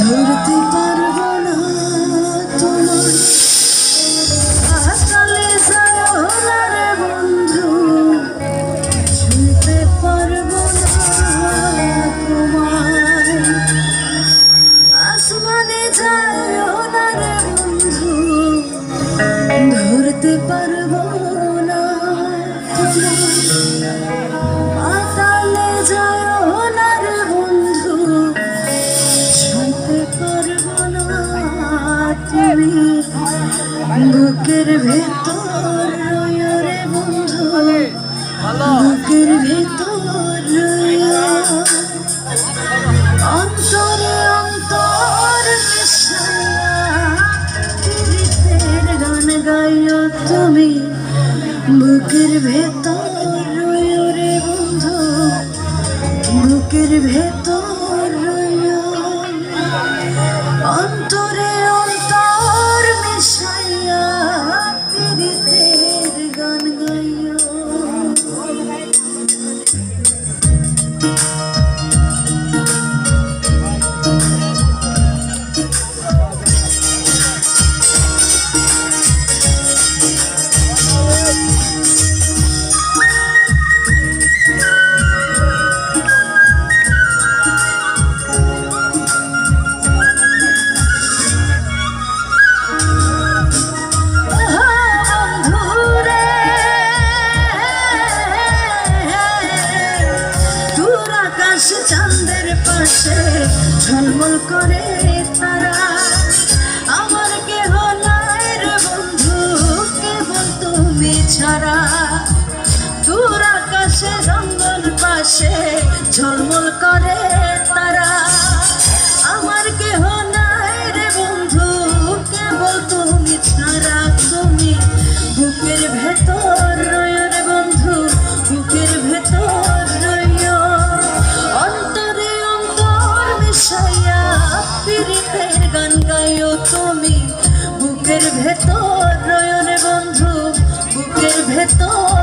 ধরতে পারব না তোমার আকালে যায় না রে বন্ধু ছুঁতে পারব না তোমার আসমানে বুকের ভেতর রে বন্ধু। বুকের ভেতর অন্তরে অন্তর মিশাইয়া গান গাইও তুমি। বুকের ভেতর রে বন্ধু। বুকের ভেতর ঝলমল করে তারা। আমার কেহ নাই বন্ধু, কেবল তুমি ছাড়া। দূর আকাশে, জঙ্গল পাশে ঝলমল করে পীড়িতের গান গাইও তুমি। বুকের ভেতর রয়নে বন্ধু বুকের ভেতর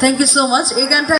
থ্যাংক ইউ সো মাচ এই গানটা